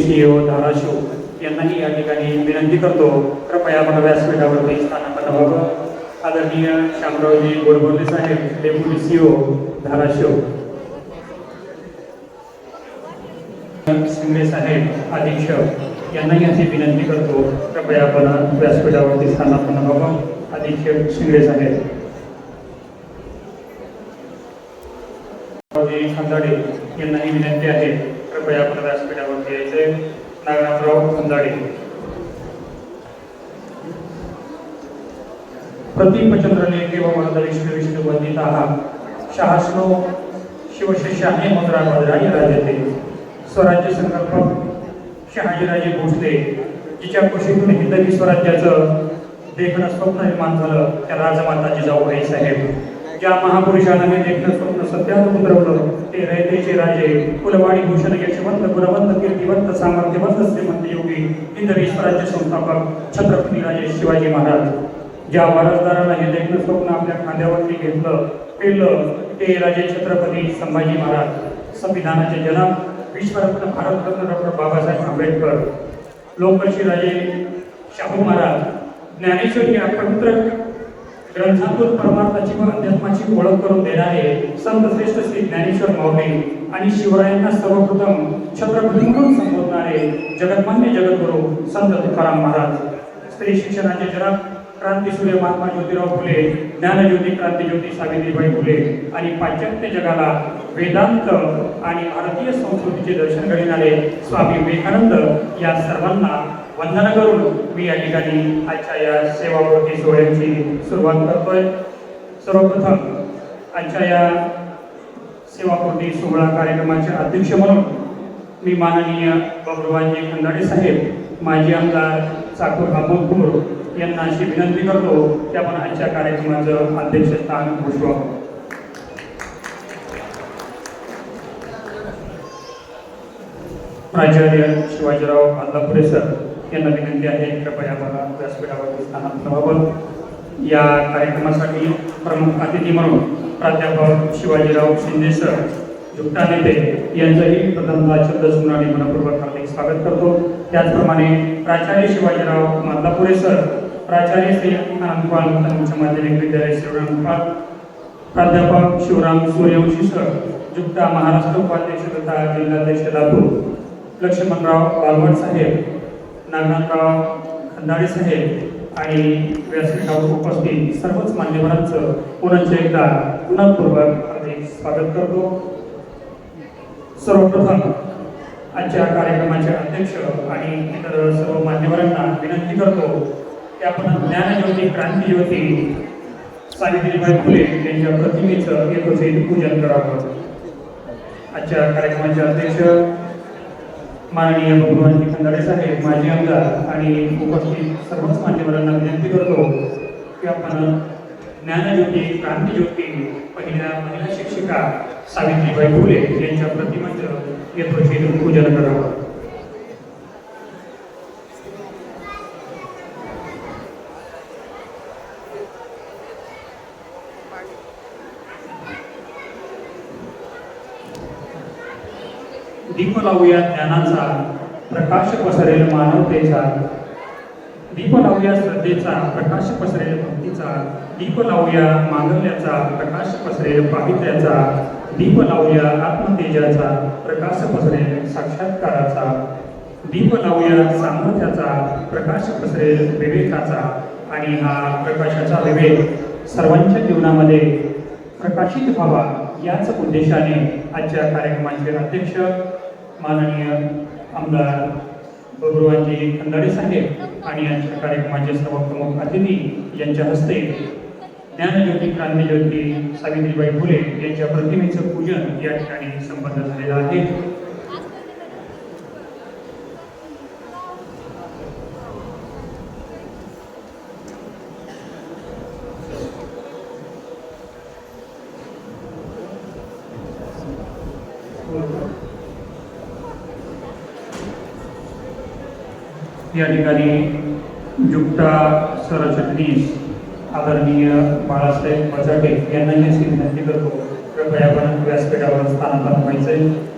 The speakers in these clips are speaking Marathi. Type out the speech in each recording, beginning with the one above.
सीईओ धाराशिव. विनंती करतो, कृपया मला व्यासपीठावरती स्थानापन्न व्हावं. आदरणीय शामरावजी गोडबोले साहेब डेप्युटी सीईओ धाराशिव. शिंदे साहेब, अधीक्षक, यांनाही विनंती करतो, कृपया मला व्यासपीठावरती स्थानापन्न व्हावं. अधीक्षक शिंदे साहेब. खंदाडे, यांनाही विनंती आहे कृपया आपण व्यासपीठावरती यायचे. नागनाथराव खंदाडे प्रतिपचंद्र लेखे व वरद विष्णू वंदित वंदिता शहाश्नो शिवशिष्याने मुद्रा भद्राई राजते स्वराज्य संकल्प शहाजीराजे भोसले. जिच्या कुशीतून हिंदवी स्वराज्याचं देखणं स्वप्न निर्माण झालं त्या राजमाता जिजाऊबाई साहेब. ज्या महापुरुषानं हे देखणं स्वप्न सत्यात उतरवलं ते रयतेचे राजे कुलवाडी भूषण यशवंत गुणवंत कीर्तिवंत सामर्थ्यवंत श्रीमंत योगी इंद्रेश्वराचे संस्थापक छत्रपती राजे शिवाजी महाराज. ज्या महाराजदारांना हे देखणं स्वप्न आपल्या खांद्यावरती घेतलं पेरलं ते राजे छत्रपती संभाजी महाराज. संविधानाचे जनक विश्वरत्न भारतरत्न डॉक्टर बाबासाहेब आंबेडकर. लोकशी राजे शाहू महाराज. ज्ञानेश्वर या ग्रंथातून परमार्थाची व अध्यात्माची ओळख करून देणारे संत श्रेष्ठ श्री ज्ञानेश्वर मौर्य आणि शिवरायांना सर्वप्रथम छत्रपती म्हणून संबोधणारे जगतमान्य जगद्गुरू संत तुकाराम महाराज. स्त्री शिक्षणाचे जनक क्रांतीसूर्य महात्मा ज्योतिराव फुले ज्ञानज्योती क्रांतीज्योती सावित्रीबाई फुले आणि पाश्चात्य जगाला वेदांत आणि भारतीय संस्कृतीचे दर्शन घडविणारे स्वामी विवेकानंद या सर्वांना वंदन करून मी या ठिकाणी आजच्या या सेवापूर्ती सोहळ्याची सुरुवात करतोय. सर्वप्रथम आजच्या या सेवापूर्ती सोहळा कार्यक्रमाचे अध्यक्ष म्हणून मी माननीय बबरुवानजी खंदाडे साहेब माजी आमदार चाकूर अमोलपूर यांना अशी विनंती करतो की आपण आजच्या कार्यक्रमाचं अध्यक्षस्थान भूषवावं प्राचार्य शिवाजीराव आंदापुरे सर यांना विनंती आहे. कृपया मला व्यासपीठावर स्थानात ठेवावं या कार्यक्रमासाठी प्रमुख अतिथी म्हणून प्राध्यापक शिवाजीराव शिंदे सर जुगटा नेते यांचंही प्रथमतः शब्दसुमराने मनपूर्वक हार्दिक स्वागत करतो. त्याचप्रमाणे प्राचार्य शिवाजीराव माल्लापुरे सर प्राचार्य श्री आनंदपाल उच्च माध्यमिक विद्यालय शिवरामपाल प्राध्यापक शिवराम सूर्यवंशी सर जुगटा महाराष्ट्र उपाध्यक्ष तथा जिल्हाध्यक्ष लातूर लक्ष्मणराव बालवट साहेब नागनाथराव खंदाडे साहेब आणि व्यासपीठावर उपस्थित सर्वच मान्यवरांचं पुनश्च एकदा पुनःपूर्वक हार्दिक स्वागत करतो. सर्वप्रथम आजच्या कार्यक्रमाचे अध्यक्ष आणि इतर सर्व मान्यवरांना विनंती करतो की आपण ज्ञानज्योती क्रांतीज्योती सावित्रीबाई फुले यांच्या प्रतिमेचं यथोचित पूजन करावं. आजच्या कार्यक्रमाचे अध्यक्ष माननीय भगवानजी खंदाडे साहेब माजी आमदार आणि उपस्थित सर्वच मान्यवरांना विनंती करतो की आपण ज्ञानज्योती क्रांतीज्योती पहिल्या महिला शिक्षिका सावित्रीबाई फुले यांच्या प्रतिमेचं यथोचित पूजन करावं. दीप लावूया ज्ञानाचा प्रकाश पसरेल मानवतेचा. दीप लावूया श्रद्धेचा प्रकाश पसरेल भक्तीचा. दीप लावूया मांगल्याचा प्रकाश पसरेल पावित्र्याचा. दीप लावूया आत्मतेजाचा प्रकाश पसरेल साक्षात्काराचा. दीप लावूया सामर्थ्याचा प्रकाश पसरेल विवेकाचा. आणि हा प्रकाशाचा विवेक सर्वांच्या जीवनामध्ये प्रकाशित व्हावा याच उद्देशाने आजच्या कार्यक्रमाचे अध्यक्ष माननीय आमदार बबरुवानजी खंदाडे साहेब आणि यांच्या कार्यक्रमाचे सर्व प्रमुख अतिथी यांच्या हस्ते ज्ञानज्योती क्रांतीज्योती सावित्रीबाई फुले यांच्या प्रतिमेचं पूजन या ठिकाणी संपन्न झालेलं आहे. या ठिकाणी जुगटा सरचिटणीस आदरणीय बाळासाहेब मजाटे यांनाही अशी विनंती करतो कृपया आपण व्यासपीठावर स्थानांतर आहे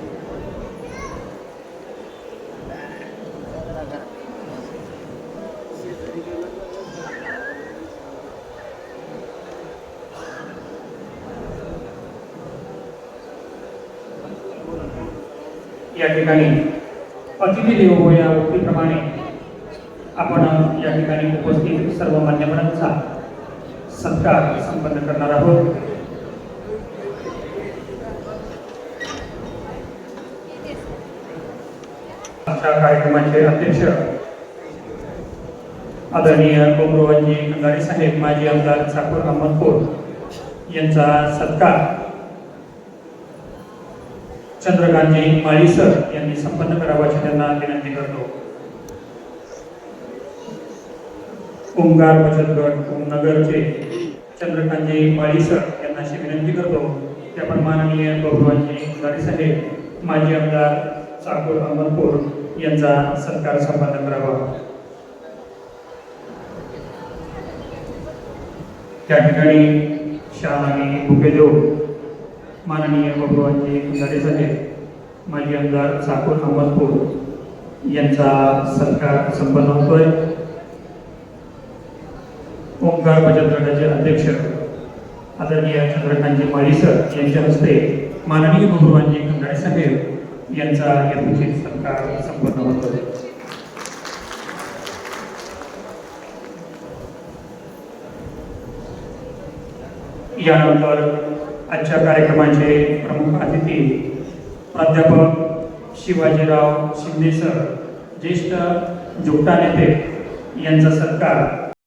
या ठिकाणी अतिथी देव या वृत्तीप्रमाणे आपण या ठिकाणी उपस्थित सर्व मान्यवरांचा सत्कार संपन्न करणार आहोत. आमच्या कार्यक्रमाचे अध्यक्ष आदरणीय गोप्रवाजी खंडारे साहेब माजी आमदार साखर अहमदपूर यांचा सत्कार चंद्रकांतजी माळी सर यांनी संपन्न करावाची त्यांना विनंती करतो. ओंकार बचत गट ओमनगरचे चंद्रकांतजी माळी सर यांना अशी विनंती करतो की आपण माननीय गोप्रवाजी खंडारे साहेब माजी आमदार चाकूर अहमदपूर यांचा सत्कार संपन्न करावा. त्या ठिकाणी शाल आणि बुके देऊ माननीय भगवानजी खंडारे साहेब माजी आमदार चाकूर अहमदपूर यांचा सत्कार संपन्न होतोय. ओंकार बचत गटाचे अध्यक्ष आदरणीय चंद्रकांतजी माळीसर यांच्या हस्ते माननीय भगवानजी कंगाळे साहेब यांचा यथोचित सत्कार संपन्न होतोय यानंतर आजच्या कार्यक्रमाचे प्रमुख अतिथी प्राध्यापक शिवाजीराव शिंदे सर ज्येष्ठ जुगटा नेते यांचा सत्कार